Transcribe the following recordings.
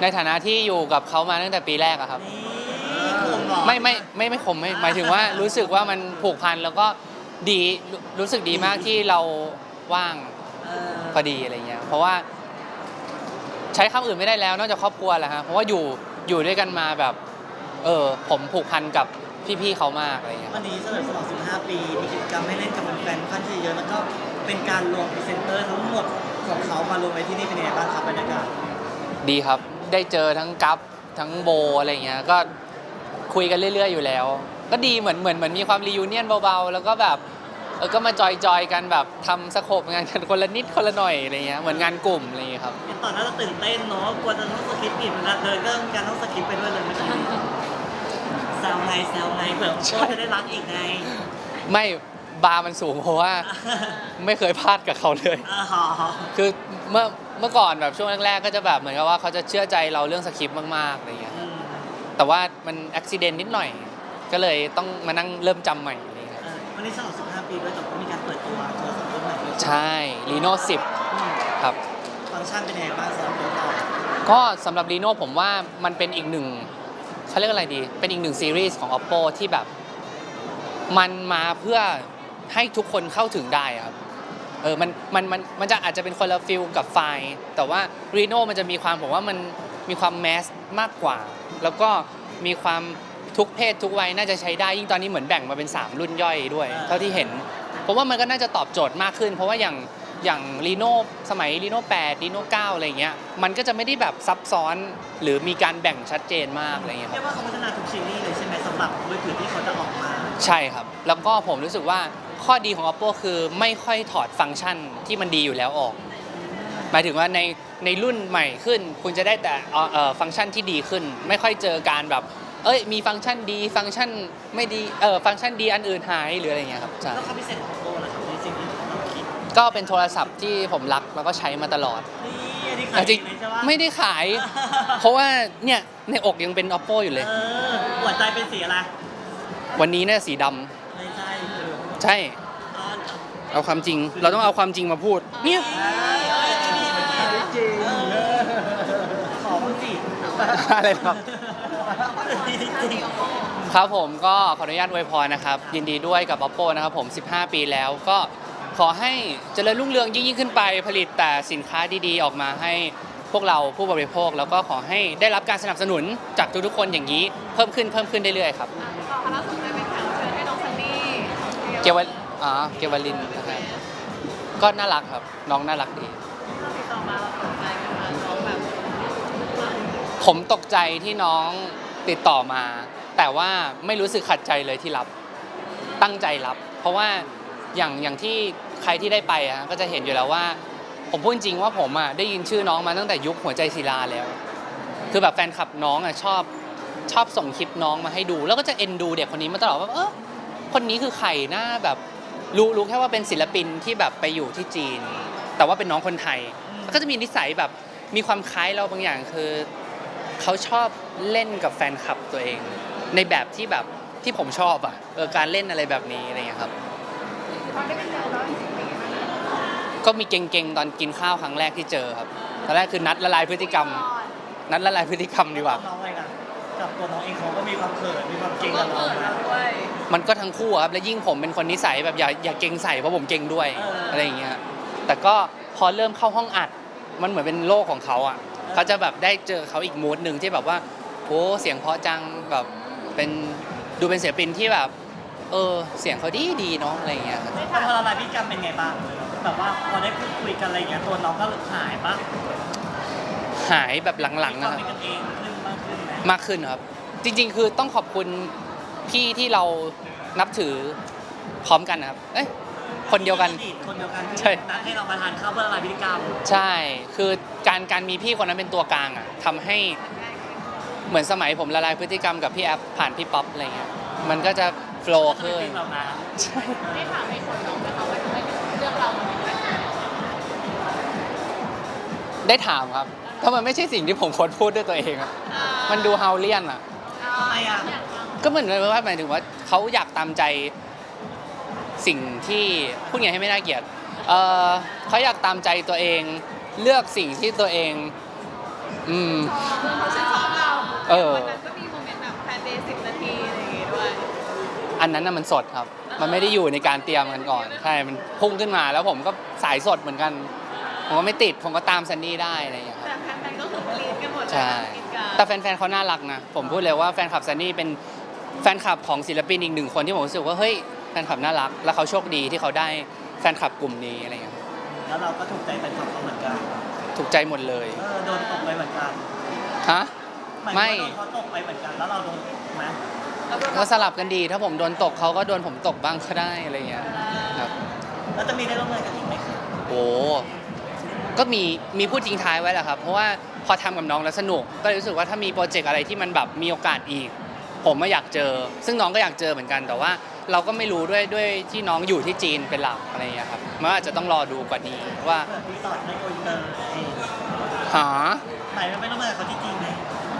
ในฐานะที่อยู่กับเขามาตั้งแต่ปีแรกอะครับนี่คงเหรอไม่ไม่ไม่ไม่คมไม่หมายถึงว่ารู้สึกว่ามันผูกพันแล้วก็ดีรู้รู้สึกดีมากที่เราว่างเออพอดีอะไรเงี้ยเพราะว่า ใช้คำอื่นไม่ได้แล้ว นอกจากครอบครัวแหละฮะเพราะว่าอยู่อยู่ด้วยกันมาแบบ เออผมผูกพันกับพี่ๆเขามากอะไรเงี้ย วันนี้เฉลิมฉลอง 15 ปี มีกิจกรรมให้เล่นกับแฟนๆค่อนข้างที่จะเยอะ แล้วก็เป็นการรวมพรีเซนเตอร์ทั้งหมดของเขามารวมไว้ที่นี่เป็นยังไงบ้างครับบรรยากาศ ดีครับ ได้เจอทั้งกัฟทั้งโบอะไรเงี้ยก็คุยกันเรื่อย ๆ อยู่แล้ว ก็ดีเหมือนเหมือนเหมือนมีความรียูเนียนเบาๆ แล้วก็แบบเออก็มาจอยๆกันแบบทำสโคปงานกันคนละนิดคนละหน่อยอะไรเงี้ยเหมือนงานกลุ่มอะไรเงี้ยครับ ตอนนั้นเราตื่นเต้นเนาะกลัวจะต้องสคริปต์ผิดเวลาเดินก็มีการต้องสคริปต์ไปด้วยเลยเมื่อกี้แซวไงแซวไงเผื่อโค้ชจะได้รักอีกไง ไม่บาร์มันสูงเพราะว่า ไม่เคยพลาดกับเขาเลยอ๋อคือเมื่อ เมื่อก่อนแบบช่วงแรก ๆ ก็จะแบบเหมือนกับว่าเขาจะเชื่อใจเราเรื่องสคริปต์มากๆอะไรเงี้ยอืมแต่ว่ามันอุบิเหตุนิดหน่อย ก็เลยต้องมานั่งเริ่มจำใหม่อะไรเงี้ยเออวันนี้ฉลอง15 ปีด้วยแต่ก็มีการเปิดตัวโทรศัพท์รุ่นใหม่ด้วยใช่ลีโน่10อืมครับ ฟังก์ชันเป็นยังไงบ้างสำหรับตัวเราก็สำหรับ Reno ผมว่ามันเป็นอีกหนึ่งเขาเรียกอะไรดี เป็นอีกหนึ่งซีรีส์ของ Oppo ที่แบบ มันมาเพื่อให้ทุกคนเข้าถึงได้ครับเออมันมันมันมันจะอาจจะเป็นคนละฟิลกับไฟล์แต่ว่า Reno มันจะมีความผมว่ามันมีความแมสมากกว่า แล้วก็มีความทุกเพศทุกวัยน่าจะใช้ได้ยิ่งตอนนี้เหมือนแบ่งมาเป็น 3 รุ่นย่อยด้วย เท่าที่เห็นผมว่ามันก็น่าจะตอบโจทย์มากขึ้น เพราะว่าอย่างอย่างรีโนสมัยรีโน8รีโน9อะไรเงี้ยมันก็จะไม่ได้แบบซับซ้อนหรือมีการแบ่งชัดเจนมากอะไรเงี้ยคเรีรัยบกว่าเขาพัฒนาทุกซีรีส์เลยใช่ไหมสำหรับมือถือที่เขาจะออกมา ใช่ครับ แล้วก็ผมรู้สึกว่า ข้อดีของ Oppo คือไม่ค่อยถอดฟังก์ชันที่มันดีอยู่แล้วออก หมายถึงว่าในในรุ่นใหม่ขึ้น คุณจะได้แต่เอ่อเอ่อฟังก์ชันที่ดีขึ้น ไม่ค่อยเจอการแบบ เอ้ยมีฟังก์ชันดี ฟังก์ชันไม่ดีเออฟังก์ชันดีอันอื่นหายหรืออะไรเงี้ยครับใช่แล้วความพิเศษของ Oppo ล่ะครับในสิ่งที่เราคิดก็เป็นโทรศัพท์ที่ผมรักแล้วก็ใช้มาตลอดนี่อันนี้ขาแต่ยจจริริงงเลยใช่ปะไม่ได้ขาย เพราะว่าเนี่ยในอกยังเป็น oppo อยู่เลยเออหัวใจเป็นสีอะไรวันนี้เนี่ยสีดำไม่ใช่คือ ใช่อ๋อเอาความจริง เราต้องเอาความจริงมาพูด เนี่ย จริงขอพูดสิอะไรครับ จริงครับผมก็ขออนุญาตอวยพรนะครับ ยินดีด้วยกับ oppo นะครับผม 15 ปีแล้วก็ขอให้เจริญรุ่งเรืองยิ่งๆขึ้นไปผลิตแต่สินค้าดีๆ ออกมาให้พวกเราผู้บริโภค แล้วก็ขอให้ได้รับการสนับสนุนจากทุกๆคนอย่างนี้เพิ่มขึ้นเพิ่มขึ้นเรื่อยๆครับ เกวลอ๋อเกวลินนะครับก็น่ารักครับ น้องน่ารักดีติดต่อมาเราสนใจกันมาน้องแบบผมตกใจที่น้องติดต่อมา แต่ว่าไม่รู้สึกขัดใจเลยที่รับตั้งใจรับ เพราะว่าอย่างอย่างที่ใครที่ได้ไปอะก็จะเห็นอยู่แล้วว่า ผมพูดจริงว่าผมอะได้ยินชื่อน้องมาตั้งแต่ยุคหัวใจศิลาแล้ว คือแบบแฟนคลับน้องอะชอบชอบส่งคลิปน้องมาให้ดู แล้วก็จะเอ็นดูเด็กคนนี้มาตลอดว่าเออ คนนี้คือใครหน้าแบบรู้รู้แค่ว่าเป็นศิลปินที่แบบไปอยู่ที่จีน แต่ว่าเป็นน้องคนไทยแล้วก็จะมีนิสัยแบบมีความคล้ายเราบางอย่างคือเขาชอบเล่นกับแฟนคลับตัวเอง ในแบบที่แบบที่ผมชอบอะเออการเล่นอะไรแบบนี้อะไรอย่างเงี้ยครับตอนได้เป็นแขกรับเชิญเป็นยังไงบ้างก็มีเก่งๆตอนกินข้าวครั้งแรกที่เจอครับตอนแรกคือนัดละลายพฤติกรรม นัดละลายพฤติกรรมดีกว่า น้องอะไรกันกับตัวน้องเองเขาก็มีความเขินมีความเก่งกับเราเปิดนะ มาด้วยมันก็ทั้งคู่อะครับและยิ่งผมเป็นคนนิสัยแบบอย่าอย่าเก่งใส่เพราะผมเก่งด้วยเอออ อะไรอย่างเงี้ยแต่ก็พอเริ่มเข้าห้องอัด มันเหมือนเป็นโลกของเขาอะเขาจะแบบได้เจอเขาอีกมูดหนึ่งที่แบบว่าโอ้เสียงเพราะจังแบบเป็นดูเป็นศิลปินที่แบบ เออเสียงเขาดีดีๆเนาะอะไรอย่างเงี้ยครับได้แต่ถามพอละลายพฤติกรรมเป็นไงบ้างแบบว่าพอได้พูดคุยกันอะไรอย่างเงี้ยตัวน้องก็หายปะหายแบบหลังๆมีควานะมครับ เป็นกันเองขึ้นมากขึ้นไหม มากขึ้นครับ จริง ๆ คือต้องขอบคุณ พี่ที่เรานับถือพร้อมกันนะครับ เอ้ยคนเดียวกัน คนเดียวกันที่ใช่ นัดให้เรามาทานข้าวเพื่อละลายพฤติกรรมใช่ คือการการมีพี่คนนั้นเป็นตัวกลางอะทำให้เหมือนสมัยผมละลายพฤติกรรมกับพี่แอฟผ่านพี่ป๊อปอะไรเงี้ย มันก็จะโฟล์ก็จะขึ้เป็นนเรานะใช่ ได้ถามให้คนน้องไหมคะว่าทำไมถึงเลือกเราเป็นแขกรับเชิญได้ถามครับเพราะมันไม่ใช่สิ่งที่ผมควรพูดด้วยตัวเองอะมันดูเฮาเลียนอะทำไมอะอยา กฟังก็เหมือนว่าหมายถึงว่าเขาอยากตามใจสิ่งที่พูดไงให้ไม่น่าเกลียดเออเขาอยากตามใจตัวเอง เลือกสิ่งที่ตัวเอง อืม เขาชื่นชอบเราเออ วันนั้นก็มีโมเมนต์แบบแฟนเดย์สิบนาทีอะไรอย่างงี้ด้วยอันนั้นน่ะมันสดครับ มันไม่ได้อยู่ในการเตรียมกันก่อน ใช่ มันพุ่งขึ้นมาแล้วผมก็สายสดเหมือนกัน ผมก็ไม่ติด ผมก็ตามซันนี่ได้อะไรอย่างเงี้ยครับ แต่แฟนๆก็คือกรี๊ดกันหมดเลยใช่ กรี๊ดกันแต่แฟนๆเขาน่ารักนะ ผมพูดเลยว่าแฟนคลับซันนี่เป็น แฟนคลับของศิลปินอีกหนึ่งคนที่ผมรู้สึกว่าเฮ้ยแฟนคลับน่ารัก แล้วเขาโชคดีที่เขาได้แฟนคลับกลุ่มนี้อะไรอย่างเงี้ยครับแล้วเราก็ถูกใจแฟนคลับเขาเหมือนกันถูกใจหมดเลยเออโดนตกไปเหมือนกันฮะหายไม่ถึงว่าโดนเขาตกไปเหมือนกัน แล้วเราโดนไหมแล้วก็ก็สลับกันดี ถ้าผมโดนตกเขาก็โดนผมตกบ้างก็ได้อะไรอย่างเงี้ยครับ แล้วจะมีได้ร่วมงานกันอีกไหมครับโอ้ก็มีมีพูดทิ้งท้ายไว้แหละครับ เพราะว่าพอทำกับน้องแล้วสนุก ก็เลยรู้สึกว่าถ้ามีโปรเจกต์อะไรที่มันแบบมีโอกาสอีก ผมก็อยากเจอ ซึ่งน้องก็อยากเจอเหมือนกัน แต่ว่าเราก็ไม่รู้ด้วยด้วยที่น้องอยู่ที่จีนเป็นหลักอะไรอย่างเงี้ยครับมันอาจจะต้องรอดูกว่านี้ว่าเปิดรีสอร์ทในโกอินเตอร์เองหาหมายไม่ร่วมงานกับเขาที่จริงไหม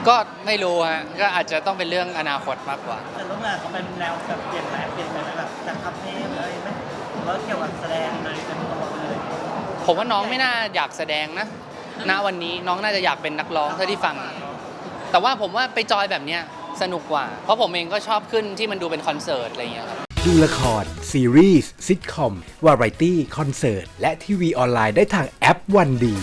ก็ไม่รู้ฮะก็อาจจะต้องเป็นเรื่องอนาคตมากกว่า แต่ร่วมงานเขาเป็นแนวแบบเปลี่ยนไหมเปลี่ยนไปไหมแบบจากคาเฟ่หรืออะไรไหมหรือว่าเกี่ยวกับแสดงเลยเป็นตัวเลยผมว่าน้องไม่น่าอยากแสดงนะณวันนี้น้องน่าจะอยากเป็นนักร้องเท่าที่ฟัง แต่ว่าผมว่าไปจอยแบบเนี้ย สนุกกว่า เพราะผมเองก็ชอบขึ้นที่มันดูเป็นคอนเสิร์ตอะไรอย่างเงี้ยครับดูละคร ซีรีส์ซิทคอม วาไรตี้ คอนเสิร์ต และทีวีออนไลน์ได้ทางแอปวันดี